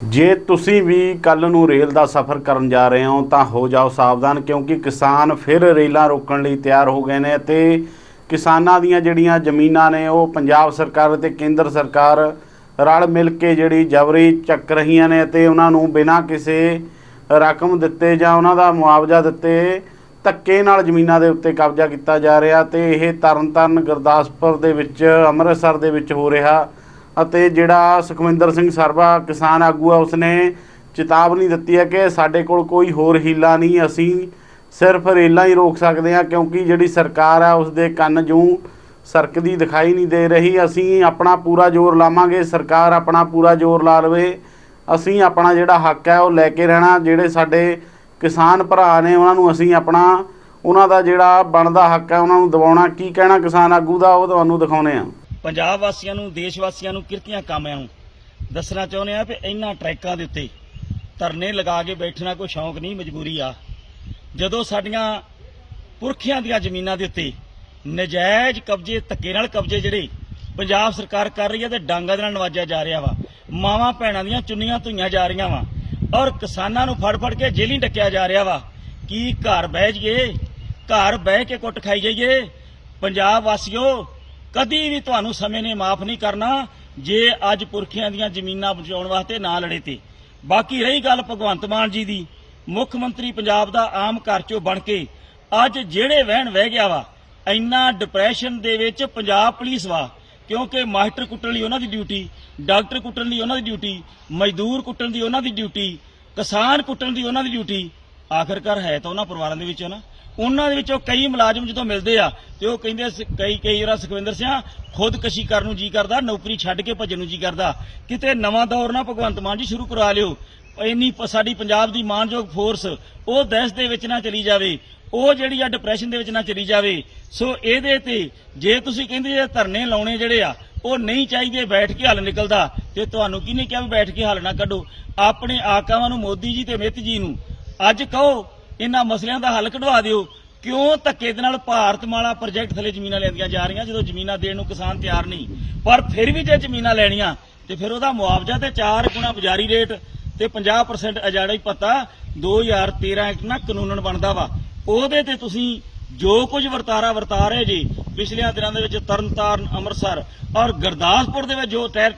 ਜੇ ਤੁਸੀਂ ਵੀ ਕੱਲ ਨੂੰ ਰੇਲ ਦਾ ਸਫ਼ਰ ਕਰਨ ਜਾ ਰਹੇ ਹੋ, ਤਾਂ ਹੋ ਜਾਓ ਸਾਵਧਾਨ, ਕਿਉਂਕਿ ਕਿਸਾਨ ਫਿਰ ਰੇਲਾਂ ਰੋਕਣ ਲਈ ਤਿਆਰ ਹੋ ਗਏ ਨੇ ਅਤੇ ਕਿਸਾਨਾਂ ਦੀਆਂ ਜਿਹੜੀਆਂ ਜ਼ਮੀਨਾਂ ਨੇ, ਉਹ ਪੰਜਾਬ ਸਰਕਾਰ ਅਤੇ ਕੇਂਦਰ ਸਰਕਾਰ ਰਲ ਮਿਲ ਕੇ ਜਿਹੜੀ ਜਬਰੀ ਚੱਕ ਰਹੀਆਂ ਨੇ ਅਤੇ ਉਹਨਾਂ ਨੂੰ ਬਿਨਾਂ ਕਿਸੇ ਰਕਮ ਦਿੱਤੇ ਜਾਂ ਉਹਨਾਂ ਦਾ ਮੁਆਵਜ਼ਾ ਦਿੱਤੇ ਧੱਕੇ ਨਾਲ ਜ਼ਮੀਨਾਂ ਦੇ ਉੱਤੇ ਕਬਜ਼ਾ ਕੀਤਾ ਜਾ ਰਿਹਾ ਤੇ ਇਹ ਤਰਨਤਾਰਨ ਗੁਰਦਾਸਪੁਰ ਦੇ ਵਿੱਚ, ਅੰਮ੍ਰਿਤਸਰ ਦੇ ਵਿੱਚ ਹੋ ਰਿਹਾ। ਅਤੇ ਜਿਹੜਾ ਸੁਖਵਿੰਦਰ ਸਿੰਘ ਸਰਵਾ ਕਿਸਾਨ ਆਗੂ ਆ, ਉਸਨੇ ਚੇਤਾਵਨੀ ਦਿੱਤੀ ਹੈ ਕਿ ਸਾਡੇ ਕੋਲ ਕੋਈ ਹੋਰ ਹੀਲਾ ਨਹੀਂ, ਅਸੀਂ ਸਿਰਫ ਰੇਲਾਂ ਹੀ ਰੋਕ ਸਕਦੇ ਹਾਂ, ਕਿਉਂਕਿ ਜਿਹੜੀ ਸਰਕਾਰ ਆ, ਉਸਦੇ ਕੰਨ ਜੂੰ ਸਰਕਦੀ ਦਿਖਾਈ ਨਹੀਂ ਦੇ ਰਹੀ। ਅਸੀਂ ਆਪਣਾ ਪੂਰਾ ਜ਼ੋਰ ਲਾਵਾਂਗੇ, ਸਰਕਾਰ ਆਪਣਾ ਪੂਰਾ ਜ਼ੋਰ ਲਾ ਲਵੇ। ਅਸੀਂ ਆਪਣਾ ਜਿਹੜਾ ਹੱਕ ਹੈ, ਉਹ ਲੈ ਕੇ ਰਹਿਣਾ। ਜਿਹੜੇ ਸਾਡੇ ਕਿਸਾਨ ਭਰਾ ਨੇ, ਉਹਨਾਂ ਨੂੰ ਅਸੀਂ ਆਪਣਾ, ਉਹਨਾਂ ਦਾ ਜਿਹੜਾ ਬਣਦਾ ਹੱਕ ਹੈ, ਉਹਨਾਂ ਨੂੰ ਦਿਵਾਉਣਾ। ਕੀ ਕਹਿਣਾ ਕਿਸਾਨ ਆਗੂ ਦਾ? ਉਹ ਤੁਹਾਨੂੰ ਦਿਖਾਉਨੇ ਆ ਪੰਜਾਬ ਵਾਸੀਆਂ ਨੂੰ, ਦੇਸ਼ ਵਾਸੀਆਂ ਨੂੰ ਕਿਰਤੀਆਂ ਕਾਮਿਆਂ ਨੂੰ ਦੱਸਣਾ ਚਾਹੁੰਦੇ ਆ ਵੀ ਇਹਨਾਂ ਟਰੈਕਾਂ ਦੇ ਉੱਤੇ ਧਰਨੇ ਲਗਾ ਕੇ ਬੈਠਣਾ ਕੋਈ ਸ਼ੌਂਕ ਨਹੀਂ, ਮਜਬੂਰੀ ਆ। ਜਦੋਂ ਸਾਡੀਆਂ ਪੁਰਖਿਆਂ ਦੀਆਂ ਜ਼ਮੀਨਾਂ ਦੇ ਉੱਤੇ ਨਜਾਇਜ਼ ਕਬਜ਼ੇ, ਧੱਕੇ ਨਾਲ ਕਬਜ਼ੇ ਜਿਹੜੇ ਪੰਜਾਬ ਸਰਕਾਰ ਕਰ ਰਹੀ ਹੈ ਤੇ ਡਾਂਗਾ ਦੇ ਨਾਲ ਨਵਾਜਿਆ ਜਾ ਰਿਹਾ ਵਾ, ਮਾਵਾਂ ਭੈਣਾਂ ਦੀਆਂ ਚੁੰਨੀਆਂ ਧੁਈਆਂ ਜਾ ਰਹੀਆਂ ਵਾ ਔਰ ਕਿਸਾਨਾਂ ਨੂੰ ਫੜ ਫੜ ਕੇ ਜੇਲ੍ਹੀਂ ਡੱਕਿਆ ਜਾ ਰਿਹਾ ਵਾ। ਕੀ ਘਰ ਬਹਿ ਜਾਈਏ? ਘਰ ਬਹਿ ਕੇ ਕੁੱਟ ਖਾਈ ਜਾਈਏ? ਪੰਜਾਬ ਵਾਸੀਓ ਕਦੀ ਵੀ ਤੁਹਾਨੂੰ ਸਮੇਂ ਨੇ ਮਾਫ ਨਹੀਂ ਕਰਨਾ ਜੇ ਅੱਜ ਪੁਰਖਿਆਂ ਦੀਆਂ ਜ਼ਮੀਨਾਂ ਬਚਾਉਣ ਵਾਸਤੇ ਨਾ ਲੜੇ ਤੇ। ਬਾਕੀ ਰਹੀ ਗੱਲ ਭਗਵੰਤ ਮਾਨ ਜੀ ਦੀ। ਮੁੱਖ ਮੰਤਰੀ ਪੰਜਾਬ ਦਾ ਆਮ ਘਰ ਚੋਂ ਬਣ ਕੇ ਅੱਜ ਜਿਹੜੇ ਵਹਿਣ ਵਹਿ ਗਿਆ ਵਾ, ਇੰਨਾ ਡਿਪਰੈਸ਼ਨ ਦੇ ਵਿੱਚ ਪੰਜਾਬ ਪੁਲਿਸ ਵਾ, ਕਿਉਂਕਿ ਮਾਸਟਰ ਕੁੱਟਣ ਲਈ ਉਹਨਾਂ ਦੀ ਡਿਊਟੀ ਡਾਕਟਰ ਕੁੱਟਣ ਲਈ ਉਹਨਾਂ ਦੀ ਡਿਊਟੀ ਮਜ਼ਦੂਰ ਕੁੱਟਣ ਦੀ ਉਹਨਾਂ ਦੀ ਡਿਊਟੀ ਕਿਸਾਨ ਕੁੱਟਣ ਦੀ ਉਹਨਾਂ ਦੀ ਡਿਊਟੀ ਆਖਰਕਾਰ ਹੈ ਤਾਂ ਉਹਨਾਂ ਪਰਿਵਾਰਾਂ ਦੇ ਵਿੱਚ ਨਾ। ਉਹਨਾਂ ਦੇ ਵਿੱਚੋਂ ਕਈ ਮੁਲਾਜ਼ਮ ਜਦੋਂ ਮਿਲਦੇ ਆ ਤੇ ਉਹ ਕਹਿੰਦੇ ਸ- ਕਈ ਕਈ ਵਾਰ ਸੁਖਵਿੰਦਰ ਸਿੰਘ ਖੁਦਕਸ਼ੀ ਕਰਨ ਨੂੰ ਜੀ ਕਰਦਾ, ਨੌਕਰੀ ਛੱਡ ਕੇ ਭੱਜਣ ਨੂੰ ਜੀ ਕਰਦਾ। ਕਿਤੇ ਨਵਾਂ ਦੌਰ ਨਾ ਭਗਵੰਤ ਮਾਨ ਜੀ ਸ਼ੁਰੂ ਕਰਾ ਲਿਓ। ਇੰਨੀ ਪ- ਸਾਡੀ ਪੰਜਾਬ ਦੀ ਮਾਨਯੋਗ ਫੋਰਸ ਉਹ ਦੇਸ਼ ਦੇ ਵਿੱਚ ਨਾ ਚਲੀ ਜਾਵੇ। ਉਹ ਜਿਹੜੀ ਆ ਡਿਪਰੈਸ਼ਨ ਦੇ ਵਿੱਚ ਨਾ ਚਲੀ ਜਾਵੇ। ਸੋ ਇਹਦੇ ਤੇ ਜੇ ਤੁਸੀਂ ਕਹਿੰਦੇ ਜੇ ਧਰਨੇ ਲਾਉਣੇ ਜਿਹੜੇ ਆ, ਉਹ ਨਹੀਂ ਚਾਹੀਦੇ, ਬੈਠ ਕੇ ਹੱਲ ਨਿਕਲਦਾ। ਤੇ ਤੁਹਾਨੂੰ ਕਿਹਨੇ ਕਿਹਾ ਵੀ ਬੈਠ ਕੇ ਹੱਲ ਨਾ ਕੱਢੋ? ਆਪਣੇ ਆਕਾਵਾਂ ਨੂੰ ਮੋਦੀ ਜੀ ਤੇ ਅਮਿਤ ਜੀ ਨੂੰ। ਅੱਜ ਕਹੋ ਇਹਨਾਂ ਮਸਲਿਆਂ ਦਾ ਹੱਲ ਕਢਵਾ ਦਿਓ। ਕਿਉਂ ਧੱਕੇ ਦੇ ਨਾਲ ਭਾਰਤ ਮਾਲਾ ਪ੍ਰੋਜੈਕਟ ਥਲੇ ਜ਼ਮੀਨਾਂ ਲੈਂਦੀਆਂ ਜਾ ਰਹੀਆਂ, ਜਦੋਂ ਜ਼ਮੀਨਾਂ ਦੇਣ ਨੂੰ ਕਿਸਾਨ ਤਿਆਰ ਨਹੀਂ। ਪਰ ਫਿਰ ਵੀ ਜੇ ਜ਼ਮੀਨਾਂ ਲੈਣੀਆਂ, ਤੇ ਫਿਰ ਉਹਦਾ ਮੁਆਵਜ਼ਾ ਤੇ 4 ਗੁਣਾ ਬਜ਼ਾਰੀ ਰੇਟ ਤੇ 50% ਅਜਾੜਾ ਹੀ ਪਤਾ 2013 ਐਕਟ ਨਾ ਕਾਨੂੰਨ ਬਣਦਾ ਵਾ। ਉਹਦੇ ਤੇ ਤੁਸੀਂ ਜੋ ਕੁਝ ਵਰਤਾਰਾ ਵਰਤਾ ਰਹੇ ਜੀ ਪਿਛਲੇ ਦਿਨਾਂ ਦੇ ਵਿੱਚ ਤਰਨਤਾਰਨ, ਅੰਮ੍ਰਿਤਸਰ ਔਰ ਗੁਰਦਾਸਪੁਰ ਦੇ ਵਿੱਚ ਜੋ ਟਹਿਰ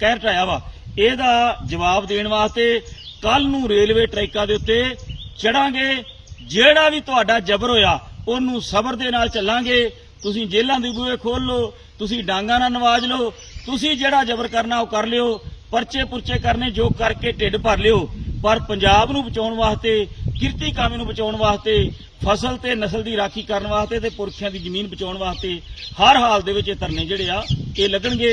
ਕਹਿਰ ਢਾਇਆ ਵਾ, ਇਹਦਾ ਜਵਾਬ ਦੇਣ ਵਾਸਤੇ ਕੱਲ ਨੂੰ ਰੇਲਵੇ ਟਰੈਕਾਂ ਦੇ ਉੱਤੇ ਚੜਾਂਗੇ। ਜਿਹੜਾ ਵੀ ਤੁਹਾਡਾ ਜ਼ਬਰ ਹੋਇਆ, ਉਹਨੂੰ ਸਬਰ ਦੇ ਨਾਲ ਚੱਲਾਂਗੇ। ਤੁਸੀਂ ਜੇਲ੍ਹਾਂ ਦੇ ਬੂਹੇ ਖੋਲ ਲਓ, ਤੁਸੀਂ ਡਾਂਗਾ ਨਾਲ ਨਵਾਜ ਲਓ। ਤੁਸੀਂ ਜਿਹੜਾ ਜ਼ਬਰ ਕਰਨਾ, ਉਹ ਕਰ ਲਿਓ। ਪਰਚੇ ਪੁਰਚੇ ਕਰਨੇ, ਜੋ ਕਰਕੇ ਢਿੱਡ ਭਰ ਲਿਓ। ਪਰ ਪੰਜਾਬ ਨੂੰ ਬਚਾਉਣ ਵਾਸਤੇ, ਕਿਰਤੀ ਕਾਮੇ ਨੂੰ ਬਚਾਉਣ ਵਾਸਤੇ, ਫਸਲ ਤੇ ਨਸਲ ਦੀ ਰਾਖੀ ਕਰਨ ਵਾਸਤੇ ਤੇ ਪੁਰਖਿਆਂ ਦੀ ਜ਼ਮੀਨ ਬਚਾਉਣ ਵਾਸਤੇ ਹਰ ਹਾਲ ਦੇ ਵਿੱਚ ਇਹ ਧਰਨੇ ਜਿਹੜੇ ਆ, ਇਹ ਲੱਗਣਗੇ।